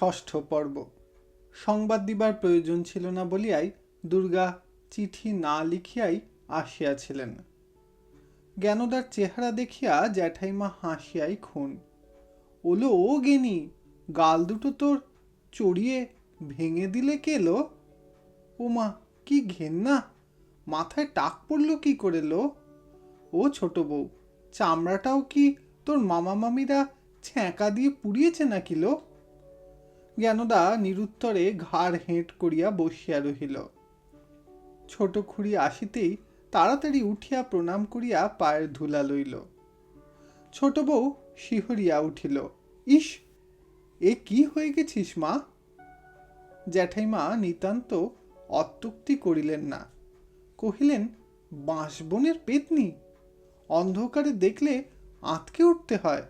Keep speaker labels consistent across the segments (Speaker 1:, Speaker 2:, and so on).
Speaker 1: ষষ্ঠ পর্ব। সংবাদ দিবার প্রয়োজন ছিল না বলিয়াই দুর্গা চিঠি না লিখিয়াই আসিয়াছিলেন। জ্ঞানদার চেহারা দেখিয়া জ্যাঠাইমা হাসিয়াই খুন। ওলো ও গেনি, গাল দুটো তোর চড়িয়ে ভেঙে দিলে কেলো ওমা, কি ঘেন্না, মাথায় টাক পড়ল কি করে লো? ও ছোট বউ, চামড়াটাও কি তোর মামা মামিরা ছ্যাঁকা দিয়ে পুড়িয়েছে নাকি লো? জ্ঞানদা নিরুত্তরে ঘাড় হেঁট করিয়া বসিয়া রহিল। ছোট খুড়ি আসিতেই তাড়াতাড়ি উঠিয়া প্রণাম করিয়া পায়ের ধুলা লইল। ছোট বউ শিহরিয়া উঠিল, ইস, এ কি হয়ে গেছিস মা? জ্যাঠাইমা নিতান্ত অত্যুক্তি করিলেন না। কহিলেন বাঁশবনের পেতনি, অন্ধকারে দেখলে আঁতকে উঠতে হয়।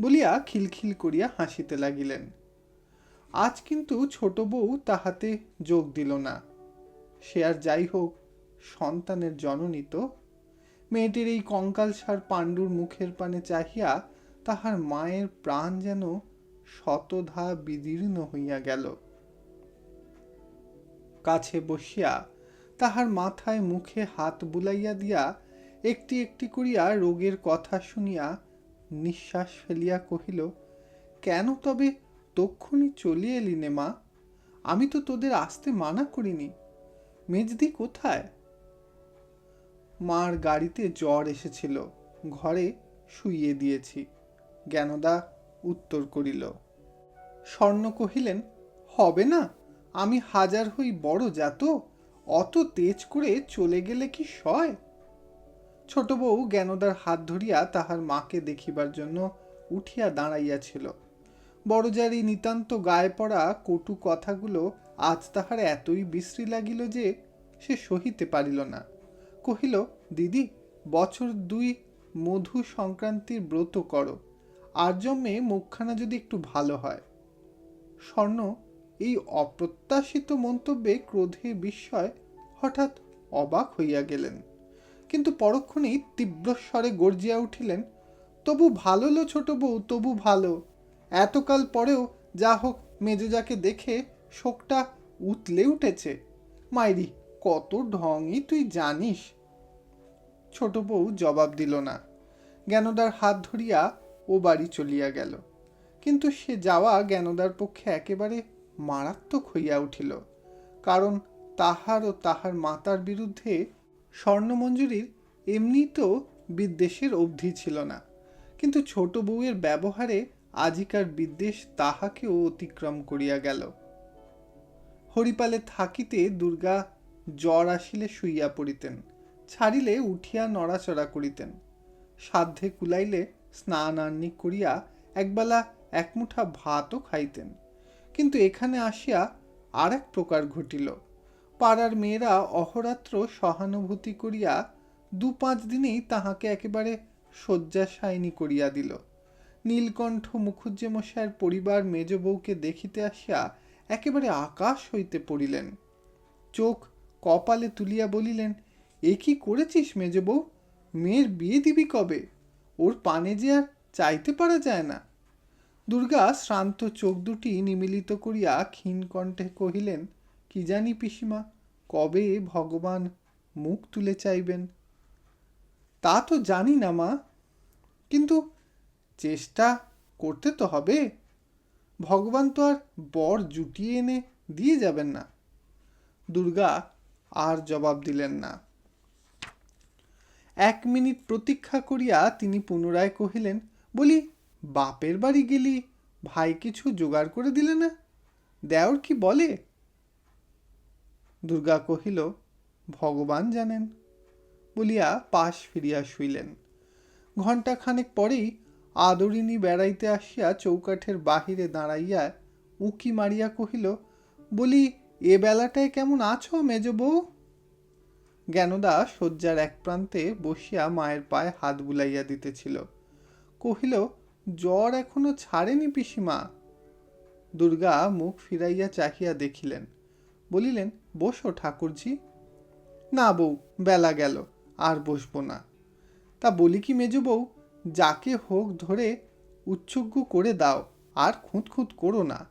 Speaker 1: বলিয়া খিলখিল করিয়া হাসিতে লাগিলেন। আজ কিন্তু ছোট বউ তাহাতে যোগ দিল না। সে আর যাই হোক, সন্তানের জননী তো। মেয়েটির এই কঙ্কালসার পাণ্ডুর মুখের পানে চাহিয়া তাহার মায়ের প্রাণ যেন শতধা বিদীর্ণ হইয়া গেল। কাছে বসিয়া তাহার মাথায় মুখে হাত বুলাইয়া দিয়া একটি একটি করিয়া রোগের কথা শুনিয়া নিঃশ্বাস ফেলিয়া কহিল, কেন তবে তক্ষুনি চলে এলি নে মা, আমি তো তোদের আসতে মানা করিনি। মেজদি কোথায়? মার গাড়িতে জ্বর এসেছিল, ঘরে শুইয়ে দিয়েছি, জ্ঞানদা উত্তর করিল, স্বর্ণ কহিলেন, হবে না, আমি হাজার হই বড় জাত, অত তেজ করে চলে গেলে কি সয়? ছোট বউ জ্ঞানদার হাত ধরিয়া তাহার মাকে দেখিবার জন্য উঠিয়া দাঁড়াইয়াছিল। বড়জারি নিতান্ত গায়ে পড়া কটু কথাগুলো আজ তাহার এতই বিশ্রী লাগিল যে সে সহিতে পারিল না। কহিল, দিদি, বছর দুই মধু সংক্রান্তির ব্রত করো। আর জন্মে মুখখানা যদি একটু ভালো হয় স্বর্ণ এই অপ্রত্যাশিত মন্তব্যে ক্রোধে বিস্ময় হঠাৎ অবাক হইয়া গেলেন। কিন্তু পরক্ষণেই তীব্র স্বরে গর্জিয়া উঠিলেন, তবু ভালো লো ছোট বউ, তবু ভালো। এতকাল পরেও যা হোক মেজোজাকে দেখে শোকটা উতলে উঠেছে। মাইরি, কত ঢংই তুই জানিস? ছোট বউ জবাব দিল না। জ্ঞানদার হাত ধরিয়া ও বাড়ি চলিয়া গেল। কিন্তু সে যাওয়া জ্ঞানদার পক্ষে একেবারে মারাত্মক হইয়া উঠিল। কারণ তাহার ও তাহার মাতার বিরুদ্ধে স্বর্ণমঞ্জুরির এমনি তো বিদ্বেষের অবধি ছিল না। কিন্তু ছোট বউয়ের ব্যবহারে আজিকার বিদ্বেষ তাহাকেও অতিক্রম করিয়া গেল। হরিপালে থাকিতে দুর্গা জ্বর আসিলে শুইয়া পড়িতেন, ছাড়িলে উঠিয়া নড়াচড়া করিতেন। সাধ্যে কুলাইলে স্নান আহ্নিক করিয়া একবেলা একমুঠা ভাতও খাইতেন। কিন্তু এখানে আসিয়া আর এক প্রকার ঘটিল। পাড়ার মেয়েরা অহরাত্র সহানুভূতি করিয়া দু পাঁচ দিনেই তাহাকে একেবারে শয্যাশায়িনী করিয়া দিল। নীলকণ্ঠ মুখুজ্জে মশাইয়ের পরিবার মেজ বউকে দেখিতে আসিয়া একেবারে আকাশ হইতে পড়িলেন। চোখ কপালে তুলিয়া বলিলেন, এ কি করেছিস মেজ বউ? মেয়ের বিয়ে দিবি কবে? ওর পানে যে আর চাইতে পারা যায় না। দুর্গা শ্রান্ত চোখ দুটি নিমিলিত করিয়া ক্ষীণ কণ্ঠে কহিলেন, কি জানি পিসিমা, কবে ভগবান মুখ তুলে চাইবেন? তা তো জানি না মা, কিন্তু চেষ্টা করতে তো হবে। ভগবান তো আর বর জুটিয়ে এনে দিয়ে যাবেন না। দুর্গা আর জবাব দিলেন না। এক মিনিট প্রতীক্ষা করিয়া তিনি পুনরায় কহিলেন, বলি, বাপের বাড়ি গেলি, ভাই কিছু জোগাড় করে দিলে না? দেওর কি বলে? দুর্গা কহিল, ভগবান জানেন। বলিয়া পাশ ফিরিয়া শুইলেন। ঘণ্টা খানেক পরেই আদরিনী বেড়াইতে আসিয়া চৌকাঠের বাহিরে দাঁড়াইয়া উঁকি মারিয়া কহিল, বলি, এ বেলাটায় কেমন আছো মেজ বউ? জ্ঞানদা শয্যার এক প্রান্তে বসিয়া মায়ের পায়ে হাত বুলাইয়া দিতেছিল। কহিল, জ্বর এখনও ছাড়েনি পিসিমা? দুর্গা মুখ ফিরাইয়া চাহিয়া দেখিলেন। বলিলেন, বসো ঠাকুরজি। না বউ, বেলা গেল, আর বসবো না। তা বলি কি মেজ বউ যাকে হোক ধরে উচ্চজ্ঞ করে দাও, আর খুঁত খুঁত করো না।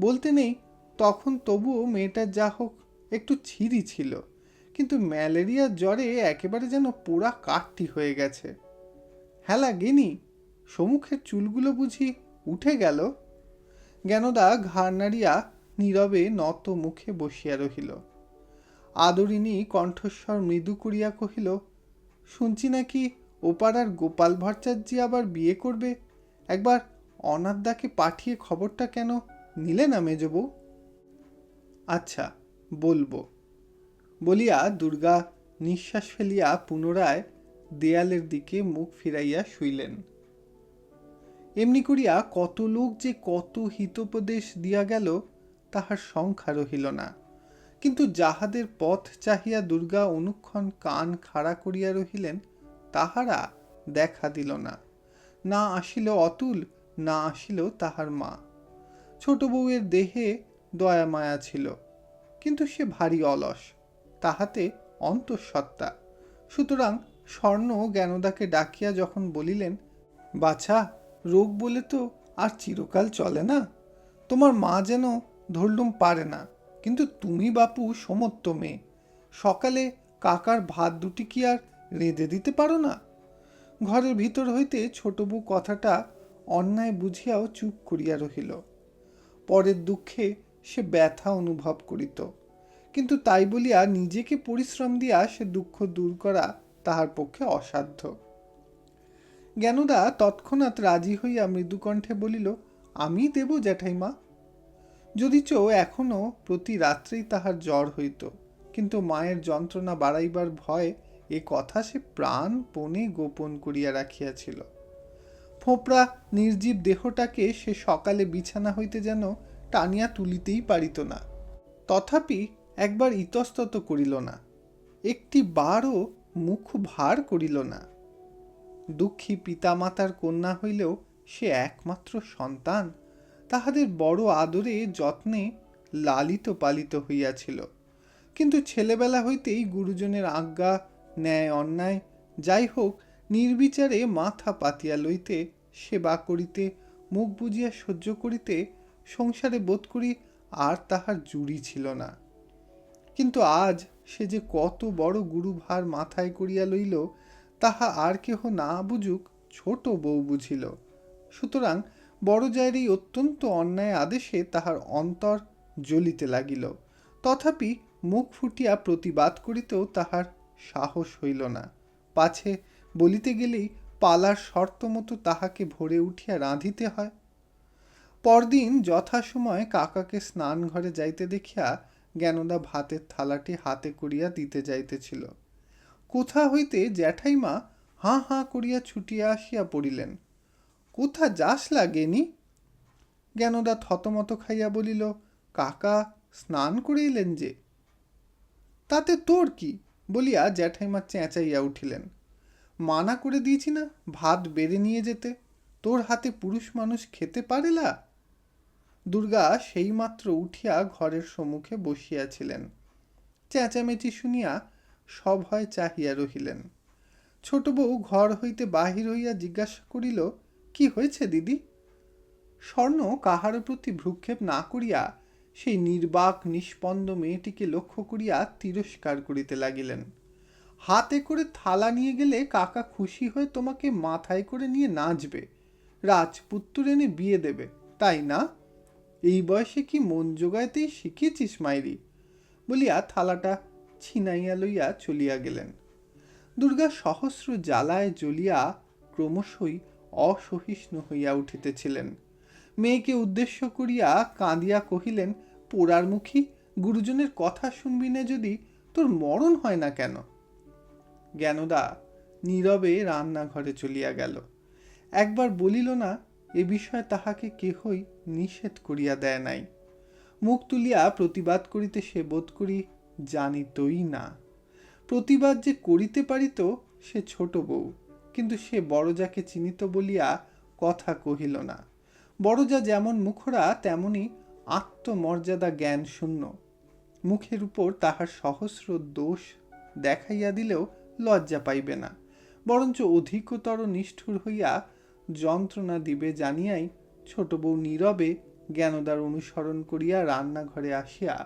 Speaker 1: বলতে নেই, তখন তবুও মেয়েটার যা হোক একটু ছিরি ছিল, কিন্তু ম্যালেরিয়ার জ্বরে একেবারে যেন পোড়া কাঠটি হয়ে গেছে। হ্যালা গেনি সমুখের চুলগুলো বুঝি উঠে গেল? জ্ঞানদা ঘাড় নাড়িয়া নীরবে নত মুখে বসিয়া রহিল। আদরিনী কণ্ঠস্বর মৃদু করিয়া কহিল, শুনছি নাকি ওপাড়ার গোপাল ভট্টাচার্যি আবার বিয়ে করবে? একবার অনাদ্দাকে পাঠিয়ে খবরটা কেন নিলে না মেজবউ? আচ্ছা বলব। বলিয়া দুর্গা নিঃশ্বাস ফেলিয়া পুনরায় দেয়ালের দিকে মুখ ফিরাইয়া শুইলেন। এমনি করিয়া কত লোক যে কত হিতোপদেশ দিয়া গেল, তাহার সংখ্যা রহিল না। কিন্তু যাহাদের পথ চাহিয়া দুর্গা অনুক্ষণ কান খাড়া করিয়া রহিলেন তাহারা দেখা দিল না। না আসিল অতুল, না আসিল তাহার মা। ছোট বউয়ের দেহে দয়া মায়া ছিল, কিন্তু সে ভারী অলস, তাহাতে অন্তঃসত্ত্বা। সুতরাং স্বর্ণ জ্ঞানদাকে ডাকিয়া যখন বলিলেন, বাছা, রোগ বলে তো আর চিরকাল চলে না। তোমার মা যেন ধরলুম পারে না, কিন্তু তুমি বাপু সমত্ত মেয়ে। সকালে কাকার ভাত দুটি কি আর রেঁধে দিতে পারো না। ঘরের ভিতর হইতে ছোট বউ কথাটা অন্যায় বুঝিয়াও চুপ করিয়া রহিল। পরের দুঃখে সে ব্যথা অনুভব করিত। কিন্তু তাই বলিয়া নিজেকে পরিশ্রম দিয়া সে দুঃখ দূর করা তাহার পক্ষে অসাধ্য। জ্ঞানদা তৎক্ষণাৎ রাজি হইয়া মৃদুকণ্ঠে বলিল আমি দেব জ্যাঠাইমা। যদিচ এখনও প্রতি রাত্রেই তাহার জ্বর হইত, কিন্তু মায়ের যন্ত্রণা বাড়াইবার ভয় এ কথা সে প্রাণপণে গোপন করিয়া রাখিয়াছিল। ফোঁপড়া নির্জীব দেহটাকে সে সকালে বিছানা হইতে যেন টানিয়া তুলিতেই পারিত না। তথাপি একবার ইতস্তত করিল না, একটি বারও মুখ ভার করিল না। দুঃখী পিতামাতার কন্যা হইলেও সে একমাত্র সন্তান, তাহাদের বড় আদরে যত্নে লালিত পালিত হইয়াছিল। কিন্তু ছেলেবেলা হইতেই গুরুজনের আজ্ঞা ন্যায়, অন্যায়, যাই হোক, নির্বিচারে মাথা পাতিয়া লইতে, সেবা করিতে, মুখ বুঝিয়া সহ্য করিতে, সংসারে বোধ করি আর তাহার জুড়ি ছিল না। কিন্তু আজ সে যে কত বড় গুরুভার মাথায় করিয়া লইল, তাহা আর কেহ না বুঝুক, ছোট বউ বুঝিল। সুতরাং বড় জায়ের এই অত্যন্ত অন্যায় আদেশে তাহার অন্তর জ্বলিতে লাগিল। তথাপি মুখ ফুটিয়া প্রতিবাদ করিতেও তাহার সাহস হইল না। পাছে বলিতে গেলেই পালার শর্ত মতো তাহাকে ভরে উঠিয়া রাঁধিতে হয়। পরদিন যথাসময়ে কাকাকে স্নান ঘরে যাইতে দেখিয়া জ্ঞানদা ভাতের থালাটি হাতে করিয়া দিতে যাইতেছিল। কোথা হইতে জ্যাঠাইমা হাঁ হাঁ করিয়া ছুটিয়া আসিয়া পড়িলেন। কোথা যাস লাগেনি জ্ঞানদা থতমত খাইয়া বলিল, কাকা, স্নান করিলেন যে। তাতে তোর কি? বলিয়া জ্যাঠাইমা চেঁচাইয়া উঠিলেন। মানা করে দিয়েছি না ভাত বেড়ে নিয়ে যেতে। তোর হাতে পুরুষ মানুষ খেতে পারেলা? দুর্গা সেইমাত্র উঠিয়া ঘরের সম্মুখে বসিয়াছিলেন। চেঁচামেচি শুনিয়া সভয় চাহিয়া রহিলেন। ছোট বউ ঘর হইতে বাহির হইয়া জিজ্ঞাসা করিল, কি হয়েছে দিদি? স্বর্ণ কাহার প্রতি ভ্রুক্ষেপ না করিয়া সেই নির্বাক, নিষ্পন্দ মেয়েটিকে লক্ষ্য করিয়া তিরস্কার করিতে লাগিলেন। হাতে করে থালা নিয়ে গেলে কাকা খুশি হয়ে তোমাকে মাথায় করে নিয়ে নাচবে। রাজপুত্র এনে বিয়ে দেবে, তাই না? এই বয়সে কি মন জোগাইতেই শিখিয়েছিস মাইরি? বলিয়া থালাটা ছিনাইয়া লইয়া চলিয়া গেলেন। দুর্গা সহস্র জ্বালায় জ্বলিয়া ক্রমশই অসহিষ্ণু হইয়া উঠিতেছিলেন। মেয়েকে উদ্দেশ্য করিয়া কাঁদিয়া কহিলেন পোড়ার মুখী গুরুজনের কথা শুনবি না যদি, তোর মরণ হয় না কেন? জ্ঞানদা নীরবে রান্নাঘরে চলিয়া গেল। একবার বলিল না, এ বিষয়ে তাহাকে কেহই নিষেধ করিয়া দেয় নাই। মুখ তুলিয়া প্রতিবাদ করিতে সে বোধ করি জানিতই না। প্রতিবাদ যে করিতে পারিত সে ছোট বউ। কিন্তু সে বড় যাকে চিনিত বলিয়া কথা কহিল না। বড়জা যেমন মুখরা, তেমনি আত্মমর্যাদা জ্ঞান শূন্য। মুখের উপর তাহার সহস্র দোষ দেখাইয়া দিলেও লজ্জা পাইবে না। বরঞ্চ অধিকতর নিষ্ঠুর হইয়া যন্ত্রণা দিবে জানিয়াই ছোট বউ নীরবে জ্ঞানদার অনুসরণ করিয়া রান্নাঘরে আসিয়া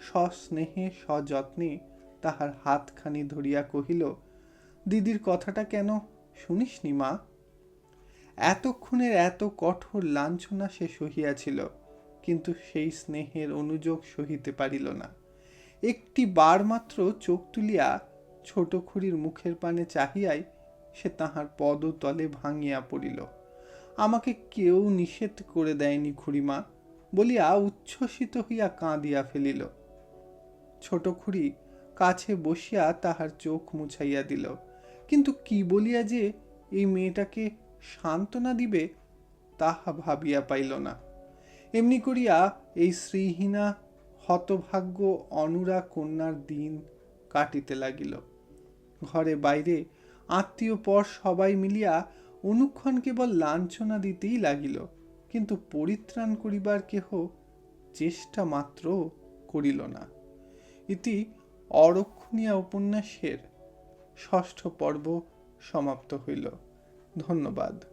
Speaker 1: সস্নেহে, সযত্নে তাহার হাতখানি ধরিয়া কহিল, দিদির কথাটা কেন শুনিসনি মা? এতক্ষণের এত কঠোর লাঞ্ছনা সে সহিয়াছিল, কিন্তু সেই স্নেহের অনুযোগ সহিতে পারিল না। একটি বার মাত্র চোখ তুলিয়া ছোট খুড়ির মুখের পানে চাহিয়াই সে তাহার পদতলে ভাঙিয়া পড়িল। আমাকে কেউ নিষেধ করে দেয়নি খুড়িমা বলিয়া উচ্ছ্বসিত হইয়া কাঁদিয়া ফেলিল। ছোট খুড়ি কাছে বসিয়া তাহার চোখ মুছাইয়া দিল। কিন্তু কি বলিয়া যে এই মেয়েটাকে সান্ত্বনা দিবে, তাহা ভাবিয়া পাইল না। এমনি করিয়া এই শ্রীহীনা হতভাগ্য অনুরা কন্যার দিন কাটিতে লাগিল। ঘরে বাইরে আত্মীয় পর সবাই মিলিয়া অনুক্ষণ কেবল লাঞ্ছনা দিতেই লাগিল, কিন্তু পরিত্রাণ করিবার কেহ চেষ্টা মাত্র করিল না। ইতি অরক্ষণীয় উপন্যাসের ষষ্ঠ পর্ব সমাপ্ত হইল। ধন্যবাদ।